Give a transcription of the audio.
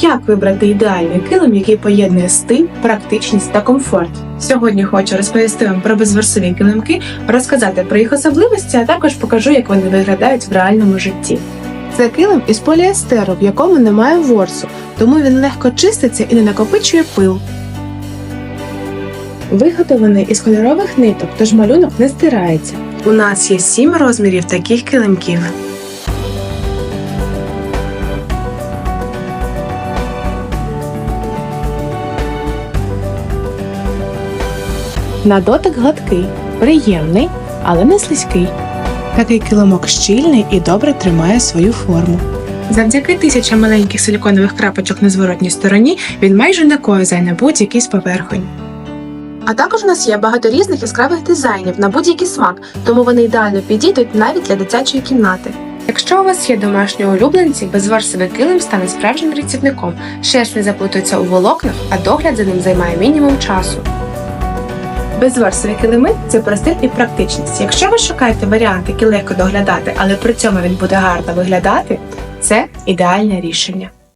Як вибрати ідеальний килим, який поєднує стиль, практичність та комфорт? Сьогодні хочу розповісти вам про безворсові килимки, розказати про їх особливості, а також покажу, як вони виглядають в реальному житті. Це килим із поліестеру, в якому немає ворсу, тому він легко чиститься і не накопичує пил. Виготовлений із кольорових ниток, тож малюнок не стирається. У нас є сім розмірів таких килимків. На дотик гладкий, приємний, але не слизький. Такий килимок щільний і добре тримає свою форму. Завдяки тисячам маленьких силіконових крапочок на зворотній стороні він майже не ковзає на будь-який з поверхонь. А також у нас є багато різних яскравих дизайнів на будь-який смак, тому вони ідеально підійдуть навіть для дитячої кімнати. Якщо у вас є домашні улюбленці, безворсовий килим стане справжнім рятівником. Шерсть не заплутується у волокнах, а догляд за ним займає мінімум часу. Безворсові килими це про стиль і практичність. Якщо ви шукаєте варіант, який легко доглядати, але при цьому він буде гарно виглядати, це ідеальне рішення.